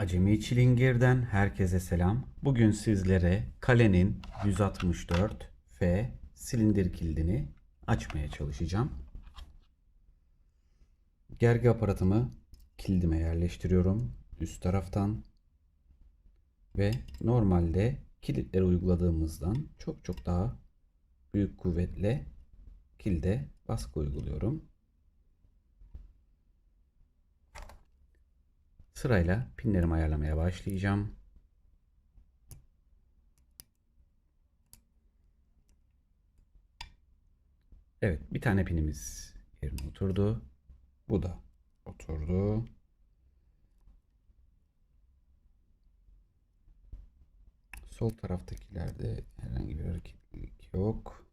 Acemi Çilingir'den herkese selam. Bugün sizlere kalenin 164 F silindir kilidini açmaya çalışacağım. Gergi aparatımı kilidime yerleştiriyorum üst taraftan ve normalde kilitleri uyguladığımızdan çok çok daha büyük kuvvetle kilide baskı uyguluyorum. Sırayla pinlerimi ayarlamaya başlayacağım. Evet, bir tane pinimiz yerine oturdu. Bu da oturdu. Sol taraftakilerde herhangi bir hareketlilik yok.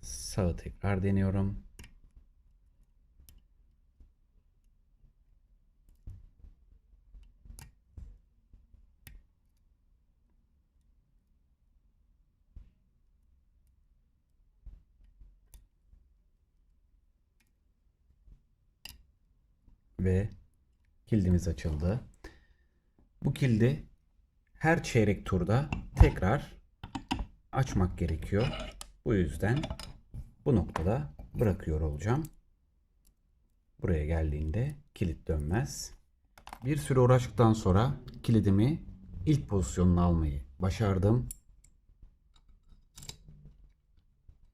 Sağı tekrar deniyorum. Ve kilidimiz açıldı. Bu kilidi her çeyrek turda tekrar açmak gerekiyor. Bu yüzden bu noktada bırakıyor olacağım. Buraya geldiğinde kilit dönmez. Bir süre uğraştıktan sonra kilidimi ilk pozisyonuna almayı başardım.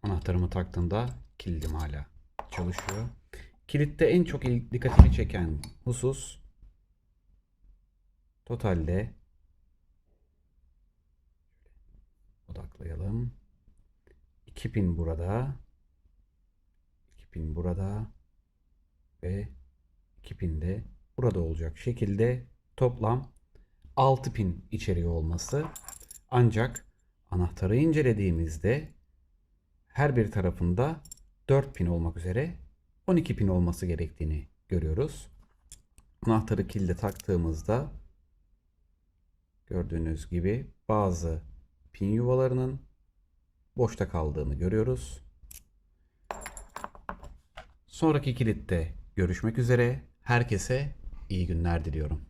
Anahtarımı taktığımda kilidim hala çalışıyor. Kilitte en çok dikkatimi çeken husus totalde odaklayalım. 2 pin burada. 2 pin burada ve 2 pin de burada olacak şekilde toplam 6 pin içeriyor olması. Ancak anahtarı incelediğimizde her bir tarafında 4 pin olmak üzere 12 pin olması gerektiğini görüyoruz. Anahtarı kilide taktığımızda gördüğünüz gibi bazı pin yuvalarının boşta kaldığını görüyoruz. Sonraki kilitte görüşmek üzere. Herkese iyi günler diliyorum.